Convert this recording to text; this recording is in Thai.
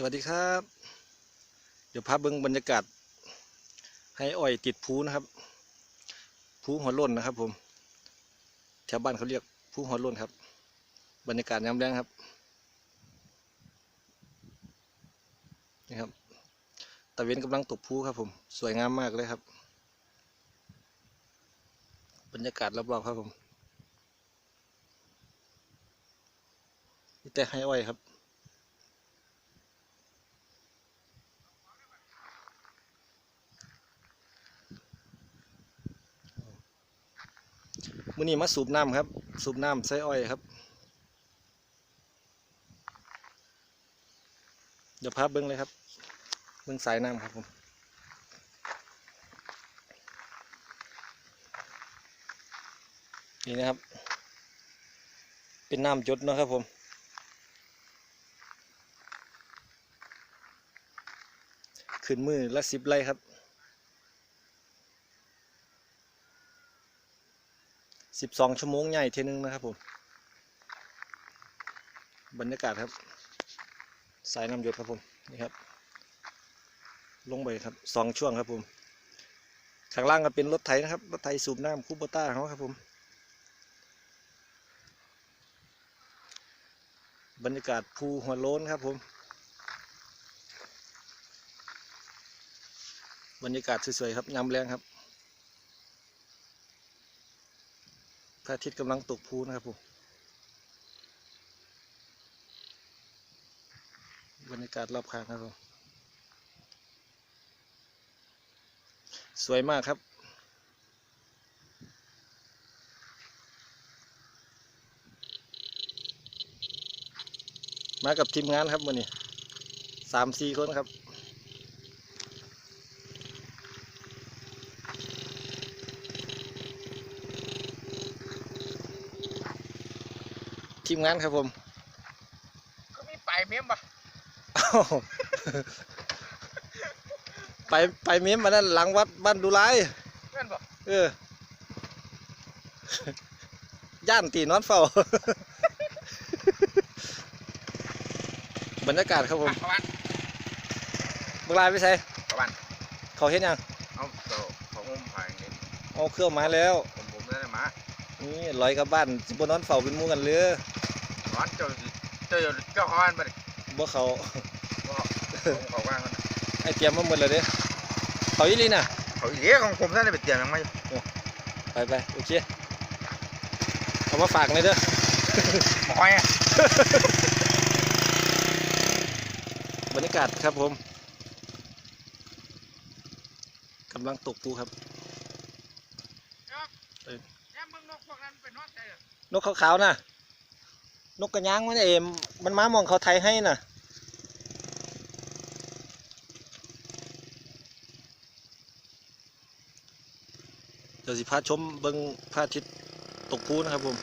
สวัสดีครับ เดี๋ยวพาเบิ้งบรรยากาศ ให้อ้อยติดภูนะครับภูหัวล้นนะครับ ผมแถวบ้านเขาเรียกภูหัวล้นครับ บรรยากาศยามแรงครับนี่ครับตะเวนกำลังตกภูครับ ผม สวยงามมากเลยครับ บรรยากาศรอบๆครับผมนี่แต่ให้อ้อยครับ มื่อนี้มาสูบน้ำครับ สูบน้ำใส่อ้อยครับ เดี๋ยวพาเบิ้งเลยครับ เบิ้งสายน้ำครับผมนี่นะครับ เป็นน้ำจดนะครับผมขึ้นมือละสิบไร่ครับ สิบสองชั่วโมงใหญ่เทนึงนะครับผม บรรยากาศครับ สายน้ำหยดครับผมนี่ครับ ลงไปครับสองช่วงครับผมข้างล่างก็เป็นรถไถนะครับรถไถสูบน้ำคูโบต้าเขาครับผมบรรยากาศภูหัวโล้นครับผม บรรยากาศสวยๆครับยามแรงครับ ระอาทิตย์กำลังตกพูนะครับผมบรรยากาศรอบข้างครับผมสวยมากครับ มากับทีมงานครับวันนี้สามสี่คนครับ ทีมงานครับผมก็มีไปเมียมปะอ้าวไปไปเมียมมานั่นหลังวัดบ้านดูไรเพื่อนปะเออย่านตีนอนเฝ้า บรรยากาศครับผมประวันเวลาไปใส่ประวันเขาเห็นยังเอาโตของผมผ่านนี่เอาเครื่องมาแล้ว ผมผมได้มานี่ลอยกลับบ้านสิบนอนเฝ้าเป็นหมู่กันเลยร้อ นเจ้าเจ้าเจ้าฮ้อนไปบ่เขาก็ผมเขาว่างกันไอเตรียมมาหมดเลยเด้เขาอีลีน่ะเขาอีเลี้ยของผมท่านได้ไปเตรียมยังไงไปไปโอเคเอามาฝากเลยเด้อหมอยอะบรรยากาศครับผมกำลังตกปูครับนกขาวๆน่ะ นกกระยางมันเอมมันมามองเขาไทยให้น่ะ เดี๋ยวสิพาชมเบิ้งพระอาทิตย์ตกพูนะครับผม